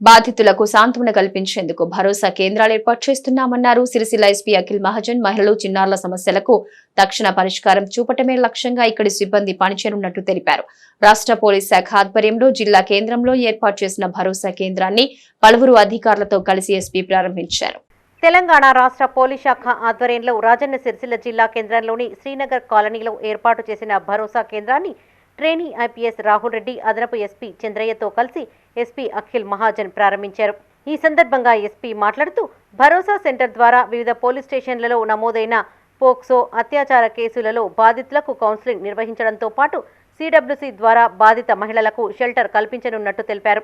బాధితులకు సాంత్వన కల్పించేందుకు భరోసా కేంద్రాలు ఏర్పాటు చేస్తున్నామన్నారు. సిరిసిల్ల ఎస్పీ అఖిల్ మహాజన్ మహిళలు చిన్నారుల సమస్యలకు తక్షణ పరిష్కారం చూపటమే లక్ష్యంగా ఇక్కడి సిబ్బంది పనిచేయనున్నట్టు తెలిపారు. రాష్ట్ర పోలీస్ శాఖ ఆధ్వర్యంలో జిల్లా కేంద్రంలో ఏర్పాటు చేసిన భరోసా కేంద్రాన్ని పలువురు అధికారులతో కలిసి ఎస్పీ ప్రారంభించారు. తెలంగాణ రాష్ట్ర పోలీస్ శాఖ ఆధ్వర్యంలో రాజన్న సిరిసిల్ల జిల్లా కేంద్రంలోని శ్రీనగర్ కాలనీలో ఏర్పాటు చేసిన భరోసా కేంద్రాన్ని ట్రైనీ ఐపీఎస్ రాహుల్ రెడ్డి అదనపు ఎస్పీ చంద్రయ్యతో కలిసి ఎస్పీ అఖిల్ మహాజన్ ప్రారంభించారు. ఈ సందర్భంగా ఎస్పీ మాట్లాడుతూ భరోసా సెంటర్ ద్వారా వివిధ పోలీస్ స్టేషన్లలో నమోదైన పోక్సో అత్యాచార కేసులలో బాధితులకు కౌన్సిలింగ్ నిర్వహించడంతో పాటు సిడబ్ల్యూసీ ద్వారా బాధిత మహిళలకు షెల్టర్ కల్పించనున్నట్టు తెలిపారు.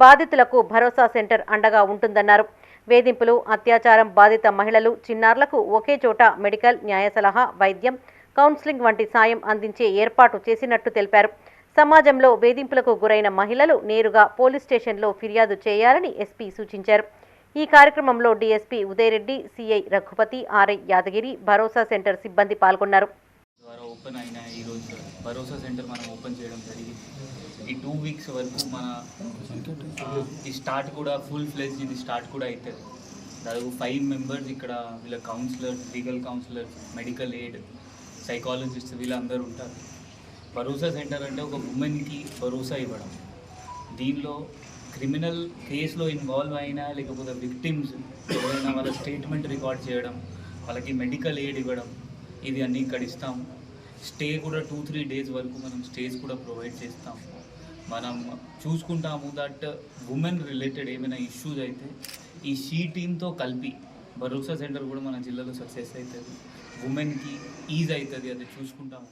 బాధితులకు భరోసా సెంటర్ అండగా ఉంటుందన్నారు. వేధింపులు అత్యాచారం బాధిత మహిళలు చిన్నారులకు ఒకే చోట మెడికల్ న్యాయ సలహా వైద్యం కౌన్సిలింగ్ వంటి సాయం అందించే ఏర్పాటు చేసినట్టు తెలిపారు. సమాజంలో వేధింపులకు గురైన మహిళలు నేరుగా పోలీస్ స్టేషన్లో ఫిర్యాదు చేయాలని ఎస్పీ సూచించారు. ఈ కార్యక్రమంలో DSP Uday Reddy CI Raghupathi RI Yadagiri Bharosa centre సిబ్బంది పాల్గొన్నారు. ద్వారా ఓపెన్ అయిన ఈరోజు భరోసా సెంటర్ మనం ఓపెన్ చేయడం జరిగింది. ఈ టూ వీక్స్ వరకు మన ఈ స్టార్ట్ కూడా ఫుల్ ఫ్లెజ్ ఇది స్టార్ట్ కూడా అవుతుంది దాదాపు ఫైవ్ మెంబర్స్ ఇక్కడ వీళ్ళ counsellors legal counsellors medical aid psychologist వీళ్ళందరూ ఉంటారు. భరోసా సెంటర్ అంటే ఒక ఉమెన్కి భరోసా ఇవ్వడం. దీనిలో క్రిమినల్ కేసులో ఇన్వాల్వ్ అయినా లేకపోతే విక్టిమ్స్ ఎవరైనా వాళ్ళ స్టేట్మెంట్ రికార్డ్ చేయడం వాళ్ళకి మెడికల్ ఎయిడ్ ఇవ్వడం ఇది అన్నీ ఇక్కడ ఇస్తాము స్టే కూడా టూ త్రీ డేస్ వరకు మనం స్టేస్ కూడా ప్రొవైడ్ చేస్తాం. మనం చూసుకుంటాము దట్ ఉమెన్ రిలేటెడ్ ఏమైనా ఇష్యూస్ అయితే ఈ షీ టీమ్తో కలిపి భరోసా సెంటర్ కూడా మన జిల్లాలో సక్సెస్ అవుతుంది. ఉమెన్కి ఈజ్ అవుతుంది అది చూసుకుంటాము